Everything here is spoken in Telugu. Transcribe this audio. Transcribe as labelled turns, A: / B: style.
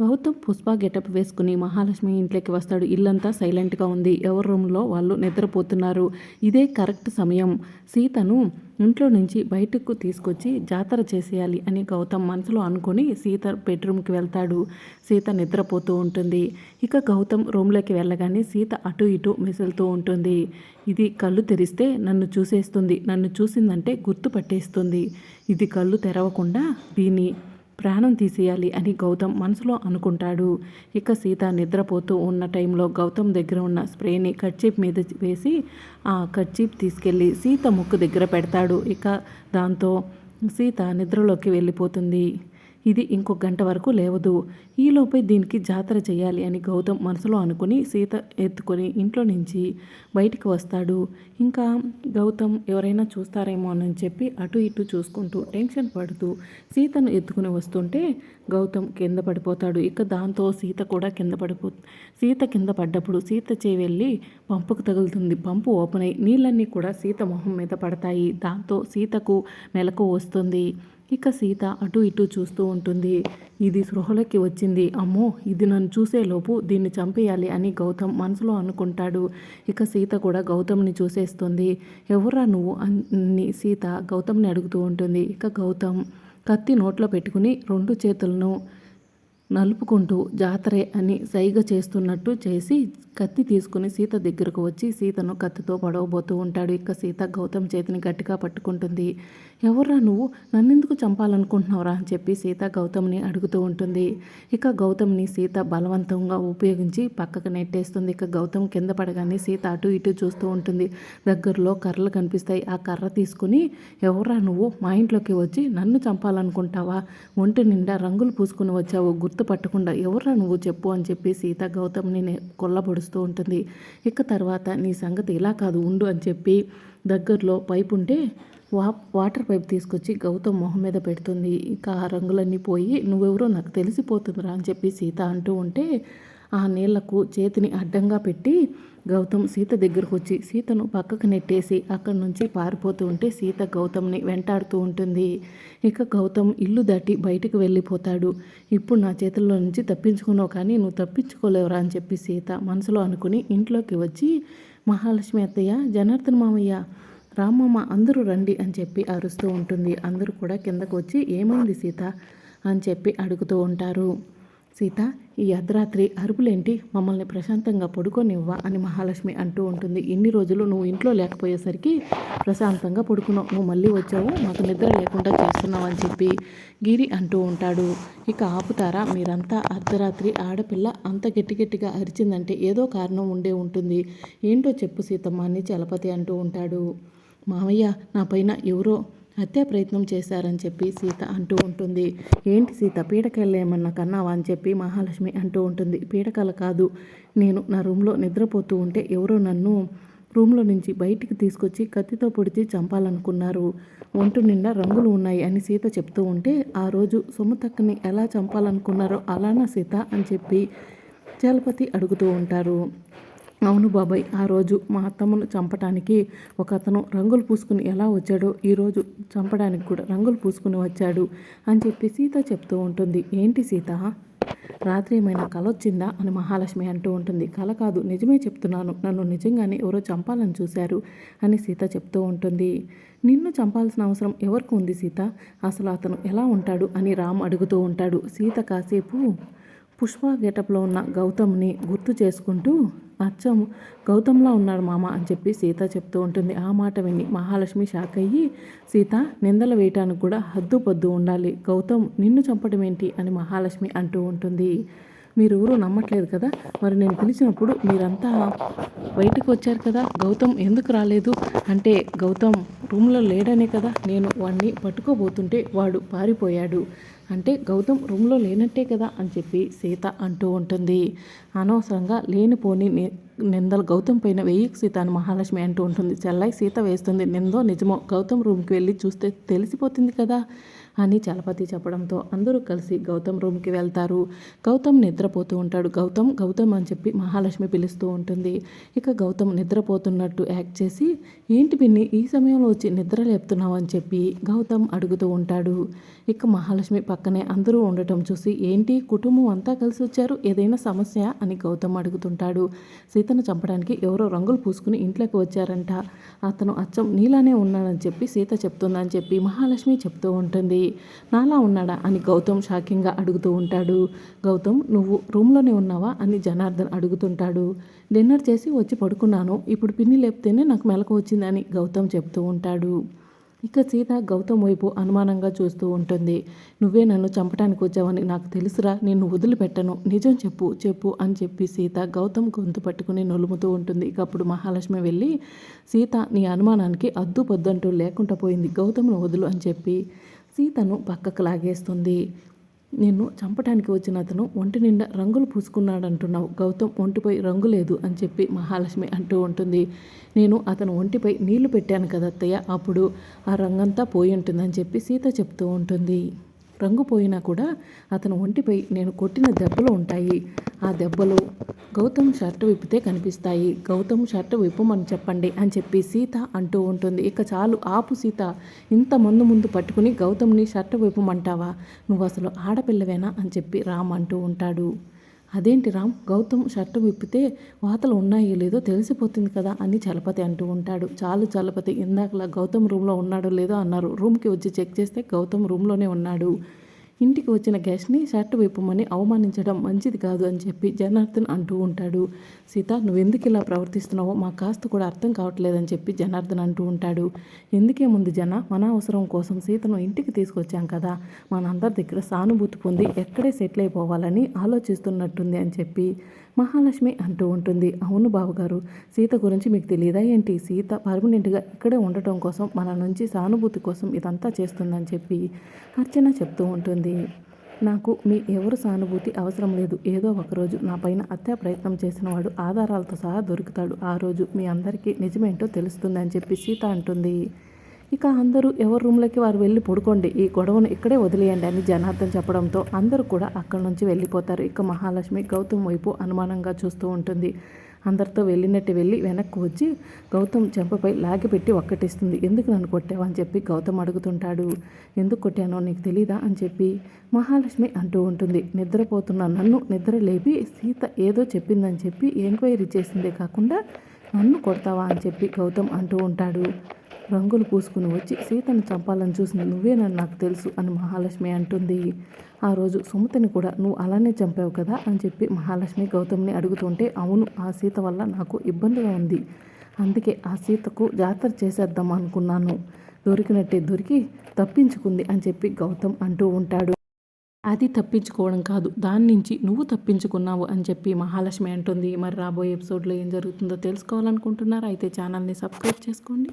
A: గౌతమ్ పుష్ప గెటప్ వేసుకుని మహాలక్ష్మి ఇంట్లోకి వస్తాడు. ఇల్లంతా సైలెంట్గా ఉంది. ఎవరి రూమ్లో వాళ్ళు నిద్రపోతున్నారు? ఇదే కరెక్ట్ సమయం. సీతను ఇంట్లో నుంచి బయటకు తీసుకొచ్చి జాతర చేసేయాలి అని గౌతమ్ మనసులో అనుకొని సీత బెడ్రూమ్కి వెళ్తాడు. సీత నిద్రపోతూ ఉంటుంది. ఇక గౌతమ్ రూమ్లోకి వెళ్ళగానే సీత అటు ఇటు మెసులుతూ ఉంటుంది. ఇది కళ్ళు తెరిస్తే నన్ను చూసేస్తుంది. నన్ను చూసిందంటే గుర్తు పట్టేస్తుంది. ఇది కళ్ళు తెరవకుండా దీన్ని ప్రాణం తీసేయాలి అని గౌతమ్ మనసులో అనుకుంటాడు. ఇక సీత నిద్రపోతూ ఉన్న టైంలో గౌతమ్ దగ్గర ఉన్న స్ప్రేని కర్చీప్ మీద వేసి ఆ కర్చీప్ తీసుకెళ్ళి సీత ముక్కు దగ్గర పెడతాడు. ఇక దాంతో సీత నిద్రలోకి వెళ్ళిపోతుంది. ఇది ఇంకో గంట వరకు లేవదు. ఈలోపే దీనికి జాతర చేయాలి అని గౌతమ్ మనసులో అనుకుని సీత ఎత్తుకొని ఇంట్లో నుంచి బయటికి వస్తాడు. ఇంకా గౌతమ్ ఎవరైనా చూస్తారేమో అని చెప్పి అటు ఇటు చూసుకుంటూ టెన్షన్ పడుతూ సీతను ఎత్తుకుని వస్తుంటే గౌతమ్ కింద పడిపోతాడు. ఇక దాంతో సీత కూడా కింద పడిపో సీత కింద పడ్డప్పుడు సీత చేయి వెళ్ళి పంపుకు తగులుతుంది. పంపు ఓపెన్ అయ్యి నీళ్ళన్నీ కూడా సీత మొహం మీద పడతాయి. దాంతో సీతకు మెలకు వస్తుంది. ఇక సీత అటు ఇటు చూస్తూ ఉంటుంది. ఇది సృహలోకి వచ్చింది. అమ్మో ఇది నన్ను చూసేలోపు దీన్ని చంపేయాలి అని గౌతమ్ మనసులో అనుకుంటాడు. ఇక సీత కూడా గౌతమ్ని చూసేస్తుంది. ఎవరా నువ్వు అని సీత గౌతమ్ని అడుగుతూ ఉంటుంది. ఇక గౌతమ్ కత్తి నోట్లో పెట్టుకుని రెండు చేతులను నలుపుకుంటూ జాతరే అని సైగ చేస్తున్నట్టు చేసి కత్తి తీసుకుని సీత దగ్గరకు వచ్చి సీతను కత్తితో పడవబోతూ ఉంటాడు. ఇక సీత గౌతమ్ చేతిని గట్టిగా పట్టుకుంటుంది. ఎవర్రా నువ్వు? నన్నెందుకు చంపాలనుకుంటున్నావురా? అని చెప్పి సీత గౌతమ్ని అడుగుతూ ఉంటుంది. ఇక గౌతమ్ని సీత బలవంతంగా ఉపయోగించి పక్కకు నెట్టేస్తుంది. ఇక గౌతమ్ కింద పడగానే సీత అటు ఇటు చూస్తూ ఉంటుంది. దగ్గరలో కర్రలు కనిపిస్తాయి. ఆ కర్ర తీసుకుని ఎవర్రా నువ్వు? మా ఇంట్లోకి వచ్చి నన్ను చంపాలనుకుంటావా? ఒంటి నిండా రంగులు పూసుకుని వచ్చావు. గుర్తు పట్టకుండా ఎవర్రా నువ్వు చెప్పు అని చెప్పి సీత గౌతమ్ని కొల్లబడుస్తూ ఉంటుంది. ఇక తర్వాత నీ సంగతి ఇలా కాదు ఉండు అని చెప్పి దగ్గరలో పైపు ఉంటే వా వాటర్ పైప్ తీసుకొచ్చి గౌతమ్ మొహం మీద పెడుతుంది. ఇక ఆ రంగులన్నీ పోయి నువ్వెవరో నాకు తెలిసిపోతుందిరా అని చెప్పి సీత అంటూ ఉంటే ఆ నీళ్ళకు చేతిని అడ్డంగా పెట్టి గౌతమ్ సీత దగ్గరకు వచ్చి సీతను పక్కకు నెట్టేసి అక్కడి నుంచి పారిపోతూ ఉంటే సీత గౌతమ్ని వెంటాడుతూ ఉంటుంది. ఇక గౌతమ్ ఇల్లు దాటి బయటకు వెళ్ళిపోతాడు. ఇప్పుడు నా చేతుల్లో నుంచి తప్పించుకున్నావు కానీ నువ్వు తప్పించుకోలేవురా అని చెప్పి సీత మనసులో అనుకుని ఇంట్లోకి వచ్చి మహాలక్ష్మి అత్తయ్య జనార్దన్ మామయ్య రామమ్మ అందరూ రండి అని చెప్పి అరుస్తూ ఉంటుంది. అందరూ కూడా కిందకు వచ్చి ఏమైంది సీత? అని చెప్పి అడుగుతూ ఉంటారు. సీత ఈ అర్ధరాత్రి అరుపులేంటి? మమ్మల్ని ప్రశాంతంగా పడుకోనివ్వా అని మహాలక్ష్మి అంటూ ఉంటుంది. ఇన్ని రోజులు నువ్వు ఇంట్లో లేకపోయేసరికి ప్రశాంతంగా పడుకున్నావు. నువ్వు మళ్ళీ వచ్చావు. మాకు నిద్ర లేకుండా చేస్తున్నావు అని చెప్పి గిరి అంటూ ఉంటాడు. ఇక ఆపుతారా? మీరంతా అర్ధరాత్రి ఆడపిల్ల అంత గట్టి గట్టిగా అరిచిందంటే ఏదో కారణం ఉండే ఉంటుంది. ఏంటో చెప్పు సీతమ్మ అని చలపతి అంటూ ఉంటాడు. మామయ్య నా పైన ఎవరో హత్యా ప్రయత్నం చేశారని చెప్పి సీత అంటూ ఉంటుంది. ఏంటి సీత? పీడకలు ఏమన్నా కన్నావా అని చెప్పి మహాలక్ష్మి అంటూ ఉంటుంది. పీడకలు కాదు. నేను నా రూమ్లో నిద్రపోతూ ఉంటే ఎవరో నన్ను రూమ్లో నుంచి బయటికి తీసుకొచ్చి కత్తితో పొడిచి చంపాలనుకున్నారు. ఒంటు నిండా రంగులు ఉన్నాయి అని సీత చెప్తూ ఉంటే ఆ రోజు సొమ్ముతక్కని ఎలా చంపాలనుకున్నారో అలానా సీత అని చెప్పి చలపతి అడుగుతూ ఉంటారు. అవును బాబాయ్ ఆ రోజు మా అత్తమ్మను చంపటానికి ఒక అతను రంగులు పూసుకుని ఎలా వచ్చాడో ఈరోజు చంపడానికి కూడా రంగులు పూసుకుని వచ్చాడు అని చెప్పి సీత చెప్తూ ఉంటుంది. ఏంటి సీత? రాత్రి ఏమైనా కల వచ్చిందా? అని మహాలక్ష్మి అంటూ ఉంటుంది. కల కాదు నిజమే చెప్తున్నాను. నన్ను నిజంగానే ఎవరో చంపాలని చూశారు అని సీత చెప్తూ ఉంటుంది. నిన్ను చంపాల్సిన అవసరం ఎవరికి ఉంది సీత? అసలు అతను ఎలా ఉంటాడు? అని రామ్ అడుగుతూ ఉంటాడు. సీత కాసేపు పుష్ప గెటప్లో ఉన్న గౌతమ్ని గుర్తు చేసుకుంటూ అచ్చం గౌతమ్లా ఉన్నాడు మామ అని చెప్పి సీత చెప్తూ ఉంటుంది. ఆ మాట విని మహాలక్ష్మి షాక్ అయ్యి సీత నిందలు వేయటానికి కూడా హద్దు పొద్దు ఉండాలి. గౌతమ్ నిన్ను చంపడం ఏంటి? అని మహాలక్ష్మి అంటూ ఉంటుంది. మీరు నమ్మట్లేదు కదా? మరి నేను పిలిచినప్పుడు మీరంతా బయటకు వచ్చారు కదా? గౌతమ్ ఎందుకు రాలేదు? అంటే గౌతమ్ రూమ్లో లేడనే కదా నేను వాడిని పట్టుకోబోతుంటే వాడు పారిపోయాడు. అంటే గౌతమ్ రూమ్లో లేనట్టే కదా అని చెప్పి సీత అంటూ ఉంటుంది. అనవసరంగా లేనిపోని నిందలు గౌతమ్ పైన వెయ్యికి సీత అని మహాలక్ష్మి అంటూ ఉంటుంది. చెల్లై సీత వేస్తుంది. నిందో నిజమో గౌతమ్ రూమ్కి వెళ్ళి చూస్తే తెలిసిపోతుంది కదా అని చలపతి చెప్పడంతో అందరూ కలిసి గౌతమ్ రూమ్కి వెళ్తారు. గౌతమ్ నిద్రపోతూ ఉంటాడు. గౌతమ్ గౌతమ్ అని చెప్పి మహాలక్ష్మి పిలుస్తూ ఉంటుంది. ఇక గౌతమ్ నిద్రపోతున్నట్టు యాక్ట్ చేసి ఏంటి పిన్ని ఈ సమయంలో వచ్చి నిద్ర లేపుతున్నావు అని చెప్పి గౌతమ్ అడుగుతూ ఉంటాడు. ఇక మహాలక్ష్మి పక్కనే అందరూ ఉండటం చూసి ఏంటి కుటుంబం అంతా కలిసి వచ్చారు? ఏదైనా సమస్య? అని గౌతమ్ అడుగుతుంటాడు. సీతను చంపడానికి ఎవరో రంగులు పూసుకుని ఇంట్లోకి వచ్చారంట. అతను అచ్చం నీలానే ఉన్నాడని చెప్పి సీత చెప్తుందని చెప్పి మహాలక్ష్మి చెప్తూ ఉంటుంది. నాలా ఉన్నాడా అని గౌతమ్ షాకింగ్గా అడుగుతూ ఉంటాడు. గౌతమ్ నువ్వు రూమ్లోనే ఉన్నావా? అని జనార్దన్ అడుగుతుంటాడు. డిన్నర్ చేసి వచ్చి పడుకున్నాను. ఇప్పుడు పిన్ని లేపితేనే నాకు మెలకు వచ్చిందని గౌతమ్ చెప్తూ ఉంటాడు. ఇక సీత గౌతమ్ వైపు అనుమానంగా చూస్తూ ఉంటుంది. నువ్వే నన్ను చంపడానికి వచ్చావని నాకు తెలుసురా. నేను వదిలిపెట్టను. నిజం చెప్పు చెప్పు అని చెప్పి సీత గౌతమ్ గొంతు పట్టుకుని నొలుముతూ ఉంటుంది. ఇక అప్పుడు మహాలక్ష్మి వెళ్ళి సీత నీ అనుమానానికి అద్దు పొద్దంటూ లేకుండా పోయింది. గౌతమ్ను వదులు అని చెప్పి సీతను పక్కకు లాగేస్తుంది. నిన్ను చంపడానికి వచ్చిన అతను ఒంటి నిండా రంగులు పూసుకున్నాడంటున్నావు. గౌతమ్ ఒంటిపై రంగు లేదు అని చెప్పి మహాలక్ష్మి అంటూ ఉంటుంది. నేను అతను ఒంటిపై నీళ్ళు పెట్టాను కదా అత్తయ్య అప్పుడు ఆ రంగంతా పోయి ఉంటుందని చెప్పి సీత చెప్తూ ఉంటుంది. రంగు పోయినా కూడా అతను ఒంటిపై నేను కొట్టిన దెబ్బలు ఉంటాయి. ఆ దెబ్బలు గౌతమ్ షర్ట్ విప్పితే కనిపిస్తాయి. గౌతమ్ షర్ట్ విప్పమని చెప్పండి అని చెప్పి సీత అంటూ ఉంటుంది. ఇక చాలు ఆపు సీత. ఇంత మందు ముందు పట్టుకుని గౌతమ్ని షర్ట్ విప్పమంటావా నువ్వు అసలు ఆడపిల్లవేనా? అని చెప్పి రామ్ అంటూ ఉంటాడు. అదేంటి రామ్? గౌతమ్ షర్టు విప్పితే వాతలు ఉన్నాయో లేదో తెలిసిపోతుంది కదా అని చలపతి అంటూ ఉంటాడు. చాలు చలపతి ఇందాకలా గౌతమ్ రూమ్లో ఉన్నాడో లేదో అన్నారు. రూమ్కి వచ్చి చెక్ చేస్తే గౌతమ్ రూమ్లోనే ఉన్నాడు. ఇంటికి వచ్చిన గెస్ట్ని షర్ట్ విప్పమని అవమానించడం మంచిది కాదు అని చెప్పి జనార్దన్ అంటూ ఉంటాడు. సీత నువ్వెందుకు ఇలా ప్రవర్తిస్తున్నావో మా కాస్త కూడా అర్థం కావట్లేదని చెప్పి జనార్దన్ అంటూ ఉంటాడు. ఎందుకే ముందు జన? మన అవసరం కోసం సీతను ఇంటికి తీసుకొచ్చాం కదా. మనందరి దగ్గర సానుభూతి పొంది ఎక్కడే సెటిల్ అయిపోవాలని ఆలోచిస్తున్నట్టుంది అని చెప్పి మహాలక్ష్మి అంటూ ఉంటుంది. అవును బావగారు సీత గురించి మీకు తెలియదా ఏంటి? సీత పర్మనెంట్గా ఇక్కడే ఉండటం కోసం మన నుంచి సానుభూతి కోసం ఇదంతా చేస్తుందని చెప్పి అర్చన చెప్తూ ఉంటుంది. నాకు మీ ఎవరు సానుభూతి అవసరం లేదు. ఏదో ఒకరోజు నా పైన హత్యా ప్రయత్నం చేసిన వాడు ఆధారాలతో సహా దొరుకుతాడు. ఆ రోజు మీ అందరికీ నిజమేంటో తెలుస్తుంది అని చెప్పి సీత అంటుంది. ఇక అందరూ ఎవరి రూమ్లోకి వారు వెళ్ళి పడుకోండి. ఈ గొడవను ఇక్కడే వదిలేయండి అని జనార్దన్ చెప్పడంతో అందరూ కూడా అక్కడి నుంచి వెళ్ళిపోతారు. ఇక మహాలక్ష్మి గౌతమ్ వైపు అనుమానంగా చూస్తూ ఉంటుంది. అందరితో వెళ్ళినట్టు వెళ్ళి వెనక్కి వచ్చి గౌతమ్ చెంపపై లాగిపెట్టి ఒక్కటిస్తుంది. ఎందుకు నన్ను కొట్టావు? అని చెప్పి గౌతమ్ అడుగుతుంటాడు. ఎందుకు కొట్టానో నీకు తెలీదా? అని చెప్పి మహాలక్ష్మి అంటూ ఉంటుంది. నిద్రపోతున్న నన్ను నిద్ర లేపి సీత ఏదో చెప్పిందని చెప్పి ఎంక్వైరీ చేసిందే కాకుండా నన్ను కొడతావా? అని చెప్పి గౌతమ్ అంటూ ఉంటాడు. రంగులు పూసుకుని వచ్చి సీతను చంపాలని చూసిన నువ్వేనని నాకు తెలుసు అని మహాలక్ష్మి అంటుంది. ఆ రోజు సుమతిని కూడా నువ్వు అలానే చంపావు కదా అని చెప్పి మహాలక్ష్మి గౌతమ్ని అడుగుతుంటే అవును ఆ సీత వల్ల నాకు ఇబ్బందిగా ఉంది. అందుకే ఆ సీతకు జాతర చేసేద్దాం అనుకున్నాను. దొరికినట్టే దొరికి తప్పించుకుంది అని చెప్పి గౌతమ్ అంటూ ఉంటాడు. అది తప్పించుకోవడం కాదు దాని నుంచి నువ్వు తప్పించుకున్నావు అని చెప్పి మహాలక్ష్మి అంటుంది. మరి రాబోయే ఎపిసోడ్లో ఏం జరుగుతుందో తెలుసుకోవాలనుకుంటున్నారా? అయితే ఛానల్ని సబ్స్క్రైబ్ చేసుకోండి.